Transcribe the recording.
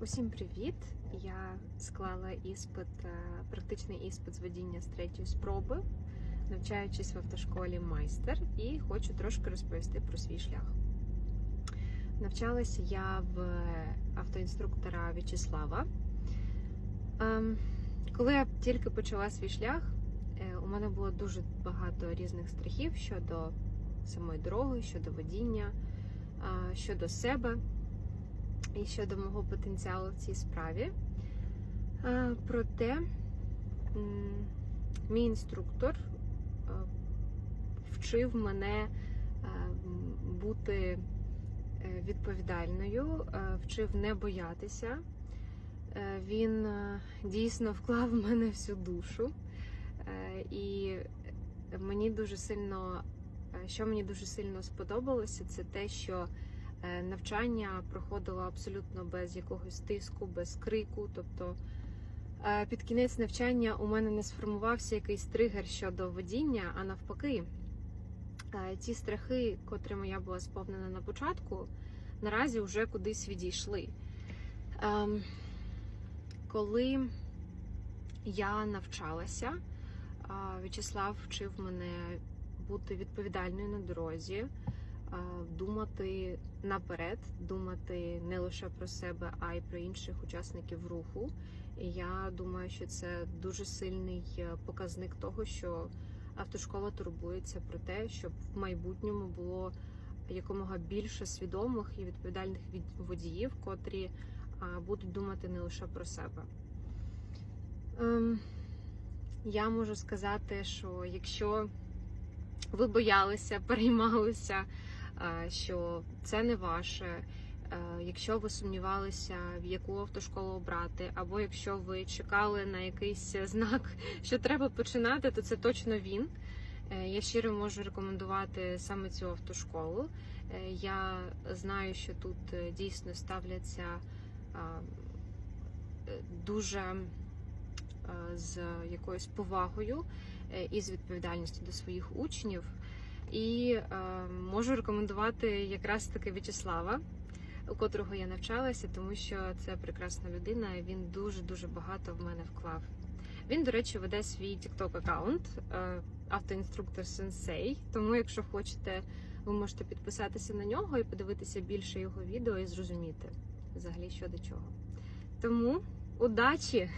Усім привіт! Я склала іспит, е, практичний іспит з водіння з третьої спроби, навчаючись в автошколі майстер, і хочу трошки розповісти про свій шлях. Навчалася я в автоінструктора В'ячеслава. Ем, Коли я тільки почала свій шлях, е, у мене було дуже багато різних страхів щодо самої дороги, щодо водіння, щодо себе і щодо мого потенціалу в цій справі. Проте мій інструктор вчив мене бути е, відповідальною, вчив не боятися. Е, Він е, дійсно вклав в мене всю душу. Е, І мені дуже сильно, е, що мені дуже сильно сподобалося, це те, що е, навчання проходило абсолютно без якогось тиску, без крику. Тобто е, під кінець навчання у мене не сформувався якийсь тригер щодо водіння, а навпаки, е, ті страхи, котрими я була сповнена на початку, наразі вже кудись відійшли. Ем, Коли я навчалася, В'ячеслав вчив мене бути відповідальною на дорозі, думати наперед, думати не лише про себе, а й про інших учасників руху. І я думаю, що це дуже сильний е, показник того, що автошкола турбується про те, щоб в майбутньому було якомога більше свідомих і відповідальних від- водіїв, котрі будуть думати не лише про себе. Ем, я можу сказати, що якщо ви боялися, переймалися, що це не ваше, е, якщо ви сумнівалися, в яку автошколу обрати, або якщо ви чекали на якийсь знак, що треба починати, то це точно він. Е, Я щиро можу рекомендувати саме цю автошколу. Е, Я знаю, що тут дійсно ставляться дуже з якоюсь повагою і з відповідальністю до своїх учнів. І е, можу рекомендувати якраз таки В'ячеслава, у котрого я навчалася, тому що це прекрасна людина, і він дуже дуже багато в мене вклав. Він, до речі, веде свій TikTok аккаунт е, автоінструктор Сенсей. Тому, якщо хочете, ви можете підписатися на нього і подивитися більше його відео і зрозуміти взагалі що до чого. Тому удачі!